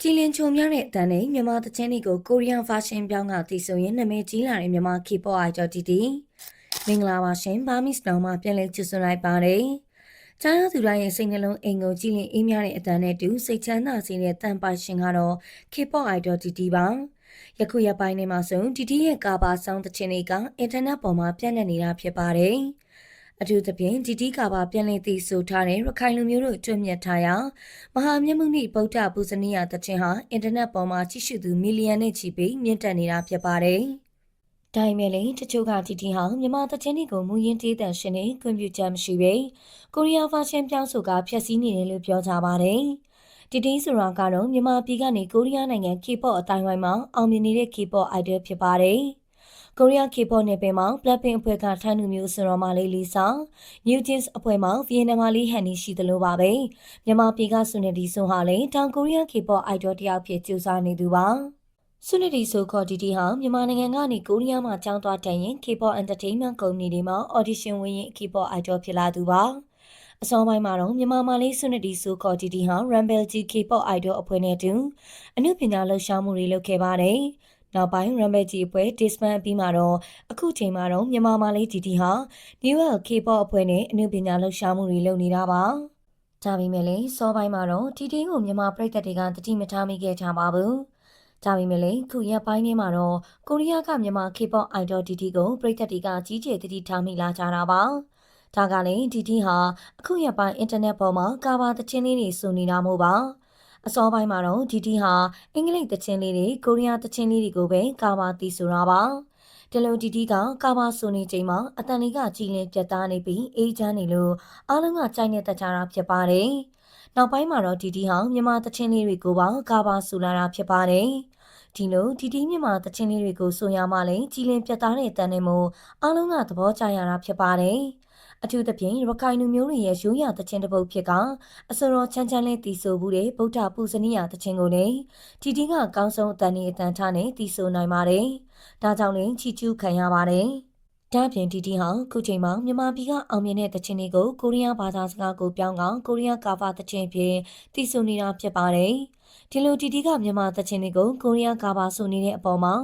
ကြည်လင်ချုံများတဲ့အတန်းနဲ့မြန်မာသချင်းတွေကိုကိုရီးယားဖာရှင်ပြောင်းကတည်ဆိုရင်နာမည်ကြီးလာတဲ့မြန်မာ K-pop idol တီတီမင်္ဂလာပါရှင်ဘာမစ်တောင်မှာပြန်လည်ကြိုဆိုလိုက်ပါတယ်။ကြားရသူတိုင်းရဲ့စိတ်နှလုံးအိမ်ကိုကြည်လင်အေးမြတဲ့အတန်းနဲ့တူစိတ်ချမ်းသာစေတဲ့တန်ပိုင်ရှင်ကတော့ K-pop idol တီတီပါ။ယခုရပိုင်းနေမှာဆိုတီတီရဲ့ကာဘာဆောင်းသချင်းတွေကအင်တာနက်ပေါ်မှာပြန့်နှံ့နေတာဖြစ်ပါတယ်။ အထူးသဖြင့်ဒီတီကာပါပြန်လည်တည်ဆိုထားတဲ့ရခိုင်လူမျိုးတို့တွင်မြတ်ထားရာမဟာမြတ်မှုနိဗုဒ္ဓပူဇနီယတခြင်းဟာအင်တာနက်ပေါ်မှာကြည့်ရှုသူမီလီယံနဲ့ချီပြီးမြင့်တက်နေတာဖြစ်ပါတယ်။ဒါပေမဲ့လည်းတချို့ကတီတီဟာမြန်မာတခြင်းတွေကိုမူရင်းတေးတန်ရှင်နဲ့ခွင့်ပြုချက်မရှိပဲကိုရီးယားဖာရှင်ပြောင်းဆိုကဖျက်ဆီးနေတယ်လို့ပြောကြပါတယ်။တီတီဆိုတာကတော့မြန်မာပြည်ကနေကိုရီးယားနိုင်ငံ K-pop အတိုင်းဝိုင်းမှာအောင်မြင်နေတဲ့ K-pop idol ဖြစ်ပါတယ်။ ကိုရီးယား K-pop နယ်ပယ်မှာ Blackpink အဖွဲ့ကထိုင်းလူမျိုးဆိုတော်မလေးလီဆာ New Jeans အဖွဲ့မှာ Vietnam လေးဟန်နီရှိသလိုပါပဲမြန်မာပြည်ကဆုနေဒီဆိုဟာလည်းတောင်ကိုရီးယား K-pop idol တယောက်ဖြစ်ကြိုးစားနေသူပါဆုနေဒီဆိုခေါ်ဒီဒီဟာမြန်မာနိုင်ငံကနေကိုရီးယားမှာကျောင်းသွားတက်ရင် K-pop entertainment ကုမ္ပဏီတွေမှာ audition ဝင်ရင် K-pop idol ဖြစ်လာသူပါအစောပိုင်းမှာတော့မြန်မာမာလေးဆုနဒီဆိုကော်တီတီဟာ Rumble G K-pop idol အဖွဲ့နဲ့အတူအမှုပညာလှူရှားမှုတွေလုပ်ခဲ့ပါတယ်။ နောက်ပိုင်း Rumble ကြီးအဖွဲ့ disband ပြီးမှတော့အခုချိန်မှာတော့မြန်မာမာလေးတီတီဟာ New York K-pop အဖွဲ့နဲ့အမှုပညာလှူရှားမှုတွေလုပ်နေတာပါ။ဒါပေမဲ့လည်းစောပိုင်းမှာတော့တီတီကိုမြန်မာပြည်သက်တွေကတတိမထားမိခဲ့ကြပါဘူး။ဒါပေမဲ့လည်းခုရက်ပိုင်းထဲမှာတော့ကိုရီးယားကမြန်မာ K-pop idol တီတီကိုပြည်သက်တွေကကြီးကျယ်တတိထားမိလာကြတာပါ။ဒါကလည်းတီတီဟာအခုရက်ပိုင်းအင်တာနက်ပေါ်မှာကာဘာသချင်းလေးတွေစုနေတာမို့ပါ။ အစောပိုင်းမှာတော့ဒီတီဟာအင်္ဂလိပ်သချင်းလေးတွေကိုရီးယားသချင်းလေးတွေကိုပဲကာဘာတီဆိုတာပါဒီလိုဒီတီကကာဘာဆိုနေချိန်မှာအတန်လေးကကြည်လင်ပြတ်သားနေပြီးအေးချမ်းနေလို့အားလုံးကကြိုက်နေတဲ့တကြတာဖြစ်ပါတယ်နောက်ပိုင်းမှာတော့ဒီတီဟာမြန်မာသချင်းလေးတွေကိုပါကာဘာဆိုလာတာဖြစ်ပါတယ်ဒီလိုဒီဒီမြန်မာသချင်းလေးတွေကိုဆိုရမှလည်းကြည်လင်ပြတ်သားတဲ့တန်နေမှုအားလုံးကသဘောကျရတာဖြစ်ပါတယ်။ အထူးသဖြင့်ရခိုင်လူမျိုးတွေရဲ့ရိုးရာသချင်းတစ်ပုဒ်ဖြစ်ကအစောတော်ချမ်းချမ်းလေးတီဆိုမှုတဲ့ဗုဒ္ဓပူဇနီယသချင်းကိုလည်းတီတီကကောင်းဆုံးအတန်နဲ့အတန်ထားနဲ့တီဆိုနိုင်ပါတယ်။ဒါကြောင့်လည်းချီကျူးခံရပါတယ်။ဒါပြင်တီတီဟာခုချိန်မှာမြန်မာပြည်ကအောင်မြင်တဲ့သချင်းတွေကိုကိုရီးယားဘာသာစကားကိုပြောင်းကောင်ကိုရီးယားကာဗာသချင်းဖြင့်တီဆိုနေတာဖြစ်ပါတယ်။ ဒီလိုတီတီကမြန်မာသချင်းတွေကိုကိုရီးယားကာဗာဆိုနေတဲ့အပေါ်မှာ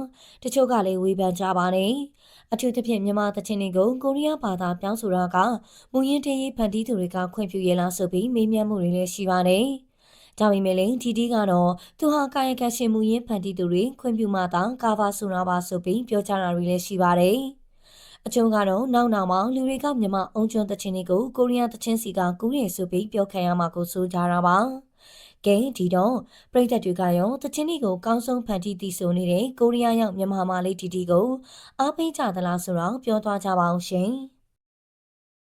တချို့ကလည်းဝေဖန်ကြပါတယ်။အထူးသဖြင့်မြန်မာသချင်းတွေကိုကိုရီးယားဘာသာပြောင်းဆိုတာကမူရင်းတရေးဖန်တီးသူတွေကခွင့်ပြုရလားဆိုပြီးမေးမြန်းမှုတွေလည်းရှိပါတယ်။ဒါပေမဲ့လည်းဒီဒီကတော့သူဟာကာယကရှင်မူရင်းဖန်တီးသူတွေခွင့်ပြုမှသာကာဗာဆိုတာပါဆိုပြီးပြောကြတာတွေလည်းရှိပါတယ်။အကျုံးကတော့နောက်နောက်မှာလူတွေကမြန်မာအုံကျွန်းသချင်းတွေကိုကိုရီးယားသချင်းစီကကူးရဆိုပြီးပြောခံရမှာကိုဆိုကြတာပါ။ ကဲဒီတော့ပရိသတ်တွေကရောတချင်းဒီကိုကောင်းဆုံးဖန်တီးတည်ဆိုနေတဲ့ကိုရီးယားရောက်မြန်မာမလေးတီတီကိုအားပေးကြသလားဆိုတော့ပြောသွားကြပါအောင်ရှင်။